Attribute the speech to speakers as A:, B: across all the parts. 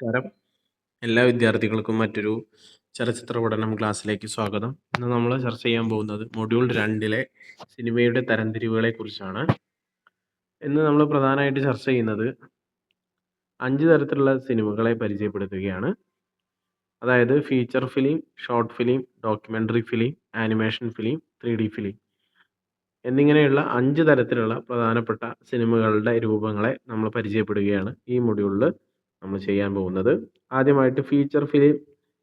A: നമസ്കാരം. എല്ലാ വിദ്യാർത്ഥികൾക്കും മറ്റൊരു ചലച്ചിത്ര പഠനം ക്ലാസ്സിലേക്ക് സ്വാഗതം. ഇന്ന് നമ്മൾ ചർച്ച ചെയ്യാൻ പോകുന്നത് മൊഡ്യൂൾ രണ്ടിലെ സിനിമയുടെ തരംതിരിവുകളെ കുറിച്ചാണ്. ഇന്ന് നമ്മൾ പ്രധാനമായിട്ട് ചർച്ച ചെയ്യുന്നത് അഞ്ച് തരത്തിലുള്ള സിനിമകളെ പരിചയപ്പെടുത്തുകയാണ്. അതായത് feature film short film documentary film animation film three D film എന്നിങ്ങനെയുള്ള അഞ്ച് തരത്തിലുള്ള പ്രധാനപ്പെട്ട സിനിമകളുടെ രൂപങ്ങളെ നമ്മൾ പരിചയപ്പെടുകയാണ് ഈ മൊഡ്യൂളിൽ നമ്മൾ ചെയ്യാൻ പോകുന്നത്. ആദ്യമായിട്ട് ഫീച്ചർ ഫിലിം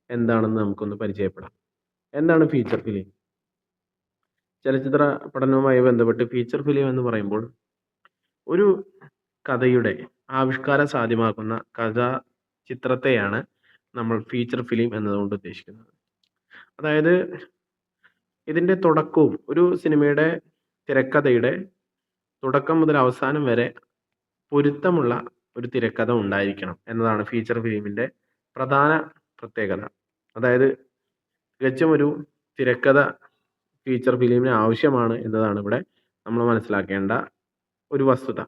A: എന്താണെന്ന് നമുക്കൊന്ന് പരിചയപ്പെടാം. എന്താണ് ഫീച്ചർ ഫിലിം ചലച്ചിത്ര പഠനവുമായി ബന്ധപ്പെട്ട് ഫീച്ചർ ഫിലിം എന്ന് പറയുമ്പോൾ ഒരു കഥയുടെ ആവിഷ്കാരം സാധ്യമാക്കുന്ന കഥ ചിത്രത്തെയാണ് നമ്മൾ ഫീച്ചർ ഫിലിം എന്നതുകൊണ്ട് ഉദ്ദേശിക്കുന്നത്. അതായത് ഇതിന്റെ തുടക്കവും ഒരു സിനിമയുടെ തിരക്കഥയുടെ തുടക്കം മുതൽ അവസാനം വരെ പൊരുത്തമുള്ള ഒരു തിരക്കഥ ഉണ്ടായിരിക്കണം എന്നതാണ് ഫീച്ചർ ഫിലിമിന്റെ പ്രധാന പ്രത്യേകത. അതായത് തികച്ചും ഒരു തിരക്കഥ ഫീച്ചർ ഫിലിമിന് ആവശ്യമാണ് എന്നതാണ് ഇവിടെ നമ്മൾ മനസ്സിലാക്കേണ്ട ഒരു വസ്തുത.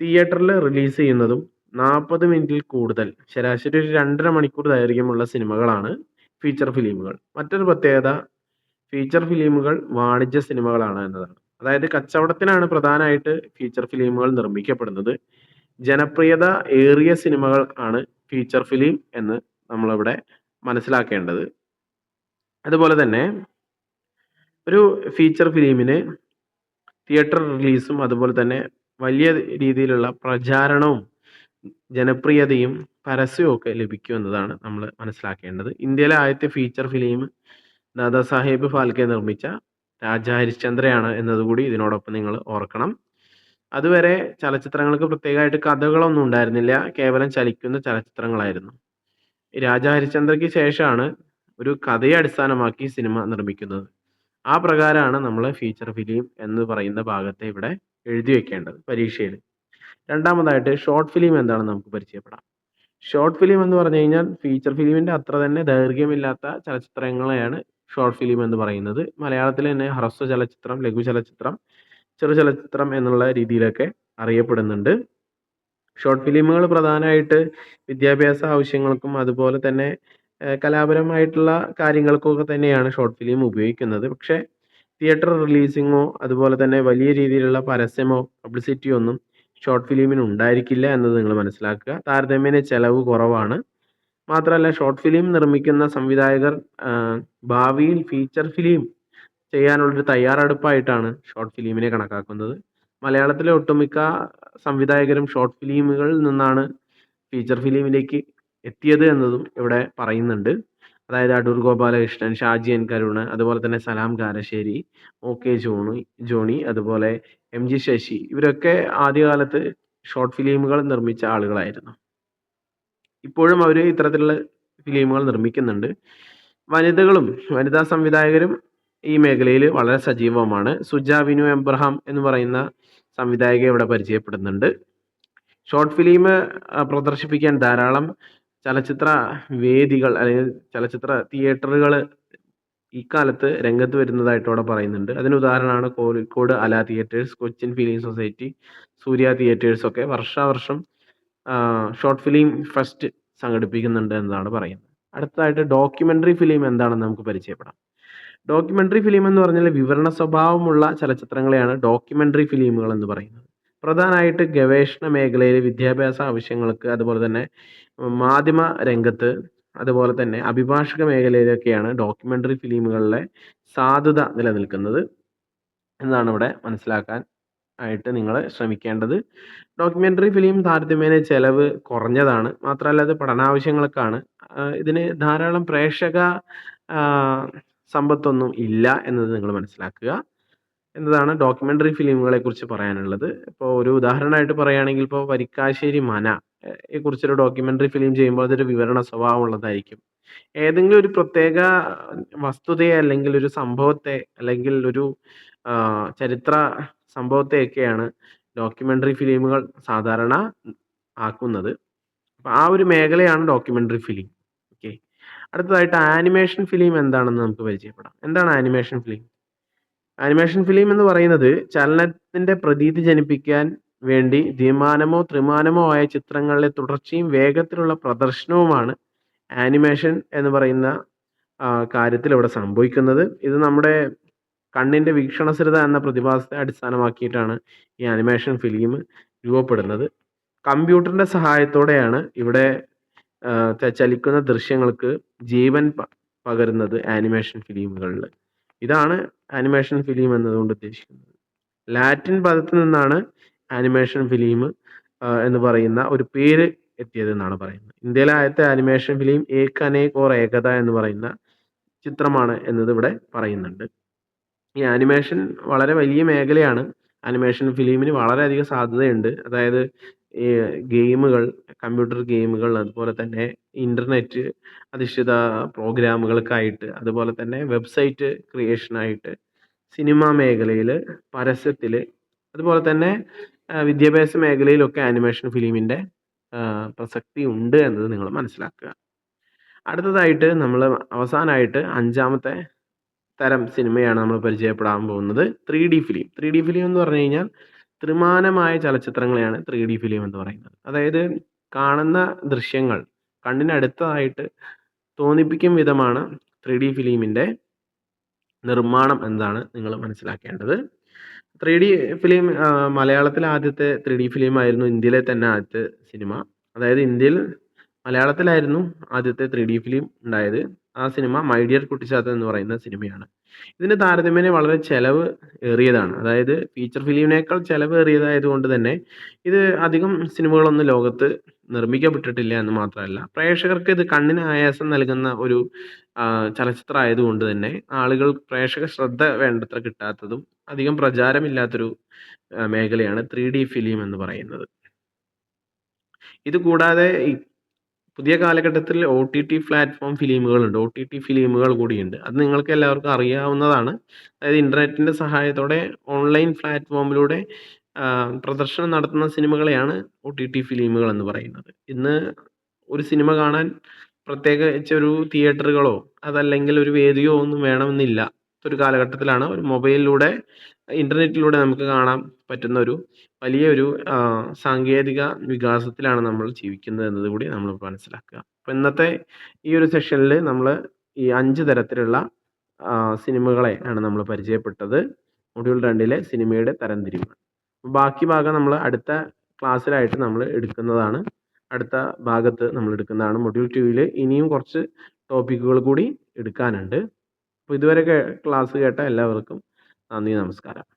A: തിയേറ്ററിൽ റിലീസ് ചെയ്യുന്നതും നാൽപ്പത് മിനിറ്റിൽ കൂടുതൽ ശരാശരി ഒരു രണ്ടര മണിക്കൂർ ദൈർഘ്യമുള്ള സിനിമകളാണ് ഫീച്ചർ ഫിലിമുകൾ മറ്റൊരു പ്രത്യേകത ഫീച്ചർ ഫിലിമുകൾ വാണിജ്യ സിനിമകളാണ് എന്നതാണ്. അതായത് കച്ചവടത്തിനാണ് പ്രധാനമായിട്ട് ഫീച്ചർ ഫിലിമുകൾ നിർമ്മിക്കപ്പെടുന്നത്. ജനപ്രിയത ഏറിയ സിനിമകൾ ആണ് ഫീച്ചർ ഫിലിം എന്ന് നമ്മളിവിടെ മനസ്സിലാക്കേണ്ടത്. അതുപോലെ തന്നെ ഒരു ഫീച്ചർ ഫിലിമിന് തിയേറ്റർ റിലീസും അതുപോലെ തന്നെ വലിയ രീതിയിലുള്ള പ്രചാരണവും ജനപ്രിയതയും പരസ്യവും ഒക്കെ ലഭിക്കും എന്നതാണ് നമ്മൾ മനസ്സിലാക്കേണ്ടത്. ഇന്ത്യയിലെ ആദ്യത്തെ ഫീച്ചർ ഫിലിം ദാദാസാഹേബ് ഫാൽക്കെ നിർമ്മിച്ച രാജാ ഹരിശ്ചന്ദ്രയാണ് എന്നതുകൂടി ഇതിനോടൊപ്പം നിങ്ങൾ ഓർക്കണം. അതുവരെ ചലച്ചിത്രങ്ങൾക്ക് പ്രത്യേകമായിട്ട് കഥകളൊന്നും ഉണ്ടായിരുന്നില്ല. കേവലം ചലിക്കുന്ന ചലച്ചിത്രങ്ങളായിരുന്നു. രാജാ ഹരിശ്ചന്ദ്രയ്ക്ക് ശേഷമാണ് ഒരു കഥയെ അടിസ്ഥാനമാക്കി സിനിമ നിർമ്മിക്കുന്നത്. ആ പ്രകാരമാണ് നമ്മൾ ഫീച്ചർ ഫിലിം എന്ന് പറയുന്ന ഭാഗത്തെ ഇവിടെ എഴുതി വെക്കേണ്ടത് പരീക്ഷയിൽ. രണ്ടാമതായിട്ട് ഷോർട്ട് ഫിലിം എന്താണെന്ന് നമുക്ക് പരിചയപ്പെടാം. ഷോർട്ട് ഫിലിം എന്ന് പറഞ്ഞു കഴിഞ്ഞാൽ ഫീച്ചർ ഫിലിമിന്റെ അത്ര തന്നെ ദൈർഘ്യമില്ലാത്ത ചലച്ചിത്രങ്ങളെയാണ് ഷോർട്ട് ഫിലിം എന്ന് പറയുന്നത്. മലയാളത്തിൽ തന്നെ ഹ്രസ്വ ചലച്ചിത്രം ലഘു ചലച്ചിത്രം ചെറു ചലച്ചിത്രം എന്നുള്ള രീതിയിലൊക്കെ അറിയപ്പെടുന്നുണ്ട്. ഷോർട്ട് ഫിലിമുകൾ പ്രധാനമായിട്ട് വിദ്യാഭ്യാസ ആവശ്യങ്ങൾക്കും അതുപോലെ തന്നെ കലാപരമായിട്ടുള്ള കാര്യങ്ങൾക്കൊക്കെ തന്നെയാണ് ഷോർട്ട് ഫിലിം ഉപയോഗിക്കുന്നത്. പക്ഷേ തിയേറ്റർ റിലീസിങ്ങോ അതുപോലെ തന്നെ വലിയ രീതിയിലുള്ള പരസ്യമോ പബ്ലിസിറ്റിയോ ഒന്നും ഷോർട്ട് ഫിലിമിന് ഉണ്ടായിരിക്കില്ല എന്നത് നിങ്ങൾ മനസ്സിലാക്കുക. താരതമ്യേന ചെലവ് കുറവാണ്. മാത്രമല്ല ഷോർട്ട് ഫിലിം നിർമ്മിക്കുന്ന സംവിധായകർ ഭാവിയിൽ ഫീച്ചർ ഫിലിം ചെയ്യാനുള്ളൊരു തയ്യാറെടുപ്പായിട്ടാണ് ഷോർട്ട് ഫിലിമിനെ കണക്കാക്കുന്നത്. മലയാളത്തിലെ ഒട്ടുമിക്ക സംവിധായകരും ഷോർട്ട് ഫിലിമുകളിൽ നിന്നാണ് ഫീച്ചർ ഫിലിമിലേക്ക് എത്തിയത് എന്നതും ഇവിടെ പറയുന്നുണ്ട്. അതായത് അടൂർ ഗോപാലകൃഷ്ണൻ ഷാജി എൻ കരുണ് അതുപോലെ തന്നെ സലാം കാരശ്ശേരി ഒ കെ ജോണി ജോണി അതുപോലെ എം ജി ശശി. ഇവരൊക്കെ ആദ്യകാലത്ത് ഷോർട്ട് ഫിലിമുകൾ നിർമ്മിച്ച ആളുകളായിരുന്നു. ഇപ്പോഴും അവർ ഇത്തരത്തിലുള്ള ഫിലിമുകൾ നിർമ്മിക്കുന്നുണ്ട്. വനിതകളും വനിതാ സംവിധായകരും ഈ മേഖലയിൽ വളരെ സജീവമാണ്. സുജാവിനു എബ്രഹാം എന്ന് പറയുന്ന സംവിധായകയെ ഇവിടെ പരിചയപ്പെടുന്നുണ്ട്. ഷോർട്ട് ഫിലിം പ്രദർശിപ്പിക്കാൻ ധാരാളം ചലച്ചിത്ര വേദികൾ അല്ലെങ്കിൽ ചലച്ചിത്ര തിയേറ്ററുകൾ ഇക്കാലത്ത് രംഗത്ത് വരുന്നതായിട്ട് ഇവിടെ പറയുന്നുണ്ട്. അതിന് ഉദാഹരണമാണ് Kozhikode Ala theatres Cochin film society Surya theatres ഒക്കെ വർഷാവർഷം ഷോർട്ട് ഫിലിം ഫസ്റ്റ് സംഘടിപ്പിക്കുന്നുണ്ട് എന്നാണ് പറയുന്നത്. അടുത്തതായിട്ട് ഡോക്യുമെന്ററി ഫിലിം എന്താണെന്ന് നമുക്ക് പരിചയപ്പെടാം. ഡോക്യുമെന്ററി ഫിലിം എന്ന് പറഞ്ഞാൽ വിവരണ സ്വഭാവമുള്ള ചലച്ചിത്രങ്ങളെയാണ് ഡോക്യുമെന്ററി ഫിലിമുകൾ എന്ന് പറയുന്നത്. പ്രധാനമായിട്ട് ഗവേഷണ മേഖലയിൽ വിദ്യാഭ്യാസ ആവശ്യങ്ങൾക്ക് അതുപോലെ തന്നെ മാധ്യമ രംഗത്ത് അതുപോലെ തന്നെ അഭിഭാഷക മേഖലയിലൊക്കെയാണ് ഡോക്യുമെന്ററി ഫിലിമുകളിലെ സാധുത നിലനിൽക്കുന്നത് എന്നാണ് ഇവിടെ മനസ്സിലാക്കാൻ ആയിട്ട് നിങ്ങൾ ശ്രമിക്കേണ്ടത്. ഡോക്യുമെന്ററി ഫിലിം താരതമ്യേന ചെലവ് കുറഞ്ഞതാണ്. മാത്രമല്ല അത് പഠനാവശ്യങ്ങൾക്കാണ്. ഇതിന് ധാരാളം പ്രേക്ഷക സമ്പത്തൊന്നും ഇല്ല എന്നത് നിങ്ങൾ മനസ്സിലാക്കുക. എന്നതാണ് ഡോക്യുമെന്ററി ഫിലിമുകളെ കുറിച്ച് പറയാനുള്ളത്. ഇപ്പോൾ ഒരു ഉദാഹരണമായിട്ട് പറയുകയാണെങ്കിൽ ഇപ്പോൾ വരിക്കാശ്ശേരി മന കുറിച്ചൊരു ഡോക്യുമെന്ററി ഫിലിം ചെയ്യുമ്പോൾ അതൊരു വിവരണ സ്വഭാവമുള്ളതായിരിക്കും ഏതെങ്കിലും ഒരു പ്രത്യേക വസ്തുതയെ അല്ലെങ്കിൽ ഒരു സംഭവത്തെ അല്ലെങ്കിൽ ഒരു ചരിത്ര സംഭവത്തെയൊക്കെയാണ് ഡോക്യുമെന്ററി ഫിലിമുകൾ സാധാരണ ആക്കുന്നത്. അപ്പോൾ ആ ഒരു മേഖലയാണ് ഡോക്യുമെന്ററി ഫിലിം ഓക്കെ. അടുത്തതായിട്ട് ആനിമേഷൻ ഫിലിം എന്താണെന്ന് നമുക്ക് പരിചയപ്പെടാം. എന്താണ് ആനിമേഷൻ ഫിലിം? ആനിമേഷൻ ഫിലിം എന്ന് പറയുന്നത് ചലനത്തിന്റെ പ്രതീതി ജനിപ്പിക്കാൻ വേണ്ടി ദ്വിമാനമോ ത്രിമാനമോ ആയ ചിത്രങ്ങളിലെ തുടർച്ചയും വേഗത്തിലുള്ള പ്രദർശനവുമാണ് ആനിമേഷൻ എന്ന് പറയുന്ന കാര്യത്തിൽ ഇവിടെ സംഭവിക്കുന്നത്. ഇത് നമ്മുടെ കണ്ണിന്റെ വീക്ഷണസ്ഥിരത എന്ന പ്രതിഭാസത്തെ അടിസ്ഥാനമാക്കിയിട്ടാണ് ഈ ആനിമേഷൻ ഫിലിം രൂപപ്പെടുന്നത്. കമ്പ്യൂട്ടറിന്റെ സഹായത്തോടെയാണ് ഇവിടെ ചലിക്കുന്ന ദൃശ്യങ്ങൾക്ക് ജീവൻ പകരുന്നത് ആനിമേഷൻ ഫിലിമുകളിൽ ഇതാണ് ആനിമേഷൻ ഫിലിം എന്നതുകൊണ്ട് ഉദ്ദേശിക്കുന്നത്. ലാറ്റിൻ പദത്തിൽ നിന്നാണ് ആനിമേഷൻ ഫിലിം എന്ന് പറയുന്ന ഒരു പേര് എത്തിയത് എന്നാണ് പറയുന്നത്. ഇന്ത്യയിലെ ആദ്യത്തെ ആനിമേഷൻ ഫിലിം ഏക് അനേക് ഓർ ഏകത എന്ന് പറയുന്ന ചിത്രമാണ് എന്നത് ഇവിടെ പറയുന്നുണ്ട്. ഈ ആനിമേഷൻ വളരെ വലിയ മേഖലയാണ്. ആനിമേഷൻ ഫിലിമിന് വളരെയധികം സാധ്യതയുണ്ട്. അതായത് ഗെയിമുകൾ കമ്പ്യൂട്ടർ ഗെയിമുകൾ അതുപോലെ തന്നെ ഇന്റർനെറ്റ് അധിഷ്ഠിത പ്രോഗ്രാമുകൾക്കായിട്ട് അതുപോലെ തന്നെ വെബ്സൈറ്റ് ക്രിയേഷനായിട്ട് സിനിമാ മേഖലയിൽ പരസ്യത്തിൽ അതുപോലെ തന്നെ വിദ്യാഭ്യാസ മേഖലയിലൊക്കെ ആനിമേഷൻ ഫിലിമിന്റെ പ്രസക്തി ഉണ്ട് എന്നത് നിങ്ങൾ മനസ്സിലാക്കുക. അടുത്തതായിട്ട് നമ്മൾ അവസാനമായിട്ട് അഞ്ചാമത്തെ തരം സിനിമയാണ് നമ്മൾ പരിചയപ്പെടാൻ പോകുന്നത് three D film three D film എന്ന് പറഞ്ഞു കഴിഞ്ഞാൽ ത്രിമാനമായ ചലച്ചിത്രങ്ങളെയാണ് ത്രീ ഡി ഫിലിം എന്ന് പറയുന്നത്. അതായത് കാണുന്ന ദൃശ്യങ്ങൾ കണ്ണിനടുത്തതായിട്ട് തോന്നിപ്പിക്കും വിധമാണ് ത്രീ ഡി ഫിലിമിന്റെ നിർമ്മാണം എന്താണ് നിങ്ങൾ മനസ്സിലാക്കേണ്ടത്. ത്രീ ഡി ഫിലിം മലയാളത്തിലെ ആദ്യത്തെ ത്രീ ഡി ഫിലിം ആയിരുന്നു ഇന്ത്യയിലെ തന്നെ ആദ്യത്തെ സിനിമ. അതായത് ഇന്ത്യയിൽ മലയാളത്തിലായിരുന്നു ആദ്യത്തെ ത്രീ ഡി ഫിലിം ഉണ്ടായത്. ആ സിനിമ മൈ ഡിയർ കുട്ടിച്ചാത്തൻ എന്ന് പറയുന്ന സിനിമയാണ്. ഇതിന് താരതമ്യേന വളരെ ചെലവ് ഏറിയതാണ്. അതായത് ഫീച്ചർ ഫിലിമിനേക്കാൾ ചെലവ് ഏറിയതായതുകൊണ്ട് തന്നെ ഇത് അധികം സിനിമകളൊന്നും ലോകത്ത് നിർമ്മിക്കപ്പെട്ടിട്ടില്ല എന്ന് മാത്രമല്ല. പ്രേക്ഷകർക്ക് ഇത് കണ്ണിന് ആയാസം നൽകുന്ന ഒരു ചലച്ചിത്രം ആയതുകൊണ്ട് തന്നെ ആളുകൾ പ്രേക്ഷക ശ്രദ്ധ വേണ്ടത്ര കിട്ടാത്തതും അധികം പ്രചാരമില്ലാത്തൊരു മേഖലയാണ് ത്രീ ഡി ഫിലിം എന്ന് പറയുന്നത്. ഇത് കൂടാതെ പുതിയ കാലഘട്ടത്തിൽ ഒ ടി ടി പ്ലാറ്റ്ഫോം ഫിലിമുകളുണ്ട്. ഒ ടി ടി ഫിലിമുകൾ കൂടിയുണ്ട്. അത് നിങ്ങൾക്ക് എല്ലാവർക്കും അറിയാവുന്നതാണ്. അതായത് ഇന്റർനെറ്റിന്റെ സഹായത്തോടെ ഓൺലൈൻ പ്ലാറ്റ്ഫോമിലൂടെ പ്രദർശനം നടത്തുന്ന സിനിമകളെയാണ് ഒ ടി ടി ഫിലിമുകൾ എന്ന് പറയുന്നത്. ഇന്ന് ഒരു സിനിമ കാണാൻ പ്രത്യേകിച്ച് ഒരു തിയേറ്ററുകളോ അതല്ലെങ്കിൽ ഒരു വേദിയോ ഒന്നും വേണമെന്നില്ല. ഒരു കാലഘട്ടത്തിലാണ് ഒരു മൊബൈലിലൂടെ ഇന്റർനെറ്റിലൂടെ നമുക്ക് കാണാൻ പറ്റുന്ന ഒരു വലിയൊരു സാങ്കേതിക വികാസത്തിലാണ് നമ്മൾ ജീവിക്കുന്നത് എന്നതുകൂടി നമ്മൾ മനസ്സിലാക്കുക. അപ്പം ഇന്നത്തെ ഈ ഒരു സെഷനിൽ നമ്മൾ ഈ അഞ്ച് തരത്തിലുള്ള സിനിമകളെ ആണ് നമ്മൾ പരിചയപ്പെട്ടത്. മൊഡ്യൂൾ രണ്ടിലെ സിനിമയുടെ തരംതിരിവ് ബാക്കി ഭാഗം നമ്മൾ അടുത്ത ക്ലാസ്സിലായിട്ട് നമ്മൾ എടുക്കുന്നതാണ്. അടുത്ത ഭാഗത്ത് നമ്മൾ എടുക്കുന്നതാണ് മൊഡ്യൂൾ ടുവിൽ ഇനിയും കുറച്ച് ടോപ്പിക്കുകൾ കൂടി എടുക്കാനുണ്ട്. അപ്പോൾ ഇതുവരെ ക്ലാസ് കേട്ട എല്ലാവർക്കും നന്ദി നമസ്കാരം.